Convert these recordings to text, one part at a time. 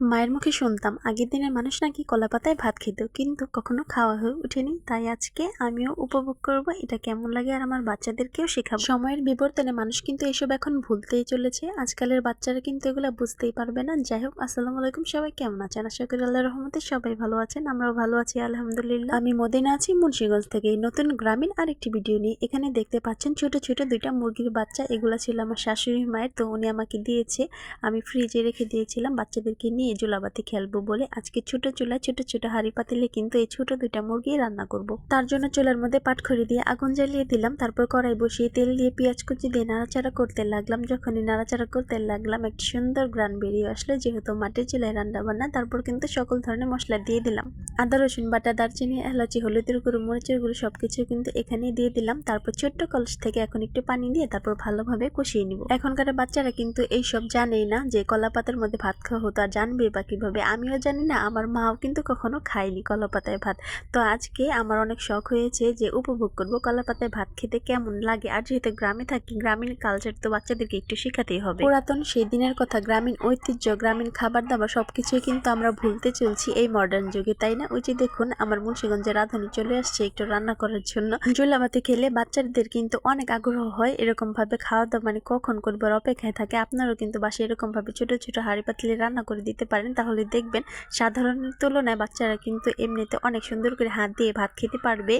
মায়ের মুখে শুনতাম, আগের দিনের মানুষ নাকি কলা পাতায় ভাত খেত, কিন্তু কখনো খাওয়া হয়ে ওঠেনি, তাই আজকে আমিও উপভোগ করব, এটা কেমন লাগে আর আমার বাচ্চাদেরকেও শেখাবো। সময়ের বিবর্তনে মানুষ কিন্তু এসব এখন ভুলতেই চলেছে, আজকালের বাচ্চারা কিন্তু এগুলো বুঝতেই পারবে না। যাই হোক, আসসালামু আলাইকুম সবাই, কেমন আছেন? আশা করি আল্লাহ রহমতে সবাই ভালো আছেন, আমরাও ভালো আছি, আলহামদুলিল্লাহ। আমি মদিনা আছি, মুন্সিগঞ্জ থেকে নতুন গ্রামীণ আরেকটি ভিডিও নিয়ে। এখানে দেখতে পাচ্ছেন ছোট ছোট দুইটা মুরগির বাচ্চা, এগুলা ছিল আমার শাশুড়ি মায়ের, তো উনি আমাকে দিয়েছে, আমি ফ্রিজে রেখে দিয়েছিলাম, বাচ্চাদেরকে নিয়ে। জুলাবাতি খেলব বলে আজকে ছোট চুলায় ছোট ছোট হাঁড়ি পাতিলে কিন্তু এই ছোট দুইটা মুরগি রান্না করব। তার জন্য চুলার মধ্যে পাটখড়ি দিয়ে আগুন জ্বালিয়ে দিলাম, তারপর কড়াই বসিয়ে তেল দিয়ে পেঁয়াজ কুচি দিয়ে নাড়াচাড়া করতে লাগলাম। যখনই নাড়াচাড়া করতে লাগলাম একটি সুন্দর গ্রান বেরিয়ে আসলো, যেহেতু মাটির চুলায় রান্না বান্না, তারপর কিন্তু সকল ধরনের মশলা দিয়ে দিলাম। আদা, রসুন, বাটা, দারচিনি, এলাচি, হলুদের গুঁড়ো, মরিচের গুঁড়ো সবকিছু কিন্তু এখানে দিয়ে দিলাম। তারপর ছোট্ট কলস থেকে এখন একটু পানি দিয়ে তারপর ভালোভাবে কষিয়ে নিব। এখনকার বাচ্চারা কিন্তু এইসব জানেই না যে কলা পাতার মধ্যে ভাত খাওয়া হতো আর জানবে বা কীভাবে? আমিও জানি না, আমার মাও কিন্তু কখনো খায়নি কলাপাতায় ভাত। তো আজকে আমার অনেক শখ হয়েছে যে উপভোগ করব কলাপাতায় ভাত খেতে কেমন লাগে। আর যেহেতু গ্রামে থাকি, গ্রামীণ কালচার তো বাচ্চাদেরকে একটু শেখাতেই হবে। পুরাতন সেই দিনের কথা, গ্রামীণ ঐতিহ্য, গ্রামীণ খাবার দাবার সবকিছুই কিন্তু আমরা ভুলতে চলছি এই মডার্ন যুগে, তাই না? ওই যে দেখুন, আমার মুন্সিগঞ্জের রাঁধুনি চলে আসছে একটু রান্না করার জন্য। জুলাবাতি খেলে বাচ্চাদের কিন্তু অনেক আগ্রহ হয় এরকম ভাবে খাওয়া দাওয়া মানে কখন করবার অপেক্ষায় থাকে। আপনারও কিন্তু বাসে এরকম ভাবে ছোট ছোট হাঁড়ি পাতলে রান্না করে দিতে পারেন, তাহলে দেখবেন সাধারণের তুলনায় বাচ্চারা কিন্তু এমনিতে অনেক সুন্দর করে হাত দিয়ে ভাত খেতে পারবে।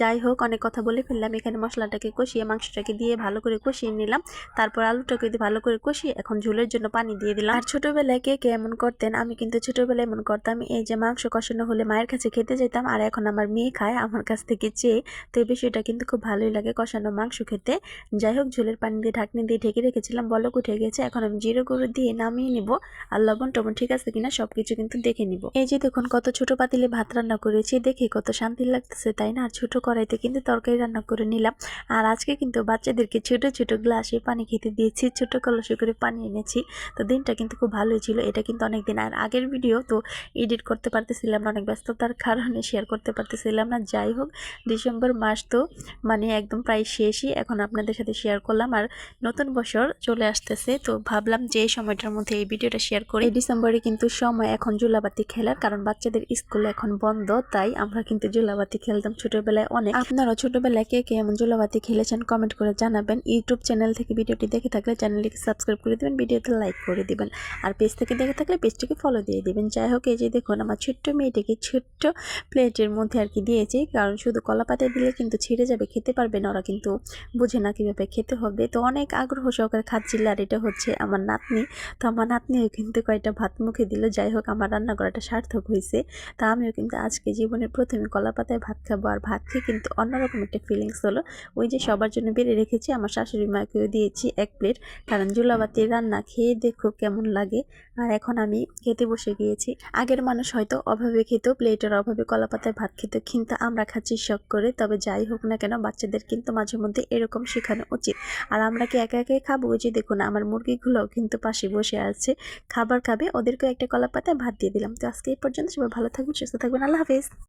যাই হোক, অনেক কথা বলে ফেললাম। এখানে মশলাটাকে কষিয়ে, মাংসটাকে দিয়ে ভালো করে কষিয়ে নিলাম। তারপর আলুটাকে দিয়ে ভালো করে কষিয়ে এখন ঝোলের জন্য পানি দিয়ে দিলাম। আর ছোটবেলায় কে কে এমন করতেন? আমি কিন্তু ছোটবেলায় এমন করতাম। এই যে মাংস কষানো হলে মায়ের কাছে খেতে যেতাম, আর এখন আমার মেয়ে খায় আমার কাছ থেকে চেয়ে। তো এই বিষয়টা কিন্তু খুব ভালোই লাগে কষানো মাংস খেতে। যাই হোক, ঝোলের পানি দিয়ে ঢাকনি দিয়ে ঢেকে রেখেছিলাম, বলক উঠে গেছে। এখন আমি জিরো গুঁড়ো দিয়ে নামিয়ে নিব আর লবণ টবণ ঠিক আছে কিনা সবকিছু কিন্তু দেখে নিব। এই যে দেখুন কত ছোট পাতিলে ভাত রান্না করেছি, দেখে কত শান্তি লাগতেছে, তাই না? আর ছোট কড়াইতে কিন্তু তরকারি রান্না করে নিলাম। আর আজকে কিন্তু বাচ্চাদেরকে ছোট ছোট গ্লাসে পানি খেতে দিয়েছি, ছোট কলসে করে পানি এনেছি। তো দিনটা কিন্তু খুব ভালোই ছিল, এটা কিন্তু অনেক দিন আর আগের ভিডিও তো এডিট করতে পারতেছিলাম না, অনেক ব্যস্ততার কারণে শেয়ার করতে পারতেছিলাম না। যাই হোক, ডিসেম্বর মাস তো মানে একদম প্রায় শেষই, এখন আপনাদের সাথে শেয়ার করলাম। আর নতুন বছর চলে আসতেছে, তো ভাবলাম যে এই সময়টার মধ্যে এই ভিডিওটা শেয়ার করে। ডিসেম্বরে কিন্তু সময় এখন জুলাবাতি খেলার কারণ বাচ্চাদের স্কুল এখন বন্ধ, তাই আমরা কিন্তু জুলাবাতি খেলতাম ছোটবেলায় অনেক। আপনারা ছোটবেলায় কে কে এমন জুলাবাতি খেলেছেন কমেন্ট করে জানাবেন। ইউটিউব চ্যানেল থেকে ভিডিওটি দেখে থাকলে চ্যানেলটিকে সাবস্ক্রাইব করে দেবেন, ভিডিওতে লাইক করে দিবেন। আর পেজ থেকে দেখে থাকলে পেজটিকে ফলো দিয়ে দিবেন। যাই হোক, এই যে দেখুন, আমার ছোট্ট মেয়েটিকে ছোট্ট প্লেটের মধ্যে আর কি দিয়েছি, কারণ শুধু কলা পাতায় দিলে কিন্তু ছিঁড়ে যাবে, খেতে পারবে না, ওরা কিন্তু বুঝে না কীভাবে খেতে হবে। তো অনেক আগ্রহ সহকারে খাচ্ছিল, আর এটা হচ্ছে আমার নাতনি। তো আমার নাতনিও কিন্তু কয়টা ভাত মুখে দিল যাই হোক আমার রান্না করাটা সার্থক হয়েছে তা আমিও কিন্তু আজকে জীবনের প্রথমে কলা পাতায় ভাত খাব আর ভাত খেয়ে কিন্তু অন্যরকম একটা ফিলিংস হলো। ওই যে সবার জন্য বেড়ে রেখেছি, আমার শাশুড়ি মাকেও দিয়েছি এক প্লেট কারণ জুলাবাতির রান্না খেয়ে দেখো কেমন লাগে। আর এখন আমি খেতে বসে গিয়েছি। আগের মানুষ হয়তো অভাবে খেত প্লেটের অভাবে কলা পাতায় ভাত খেত, কিন্তু আমরা খাচ্ছি শখ করে। তবে যাই হোক না কেন, বাচ্চাদের কিন্তু মাঝে মধ্যে এরকম শেখানো উচিত। আর আমরা কি একা একাই খাব? যে দেখুন, আমার মুরগিগুলোও কিন্তু পাশে বসে আছে। খাবার খাবে ওদেরকেও একটা কলা পাতায় ভাত দিয়ে দিলাম। তো আজকে এই পর্যন্ত সবাই ভালো থাকবেন, সুস্থ থাকবেন। আল্লাহ হাফিজ।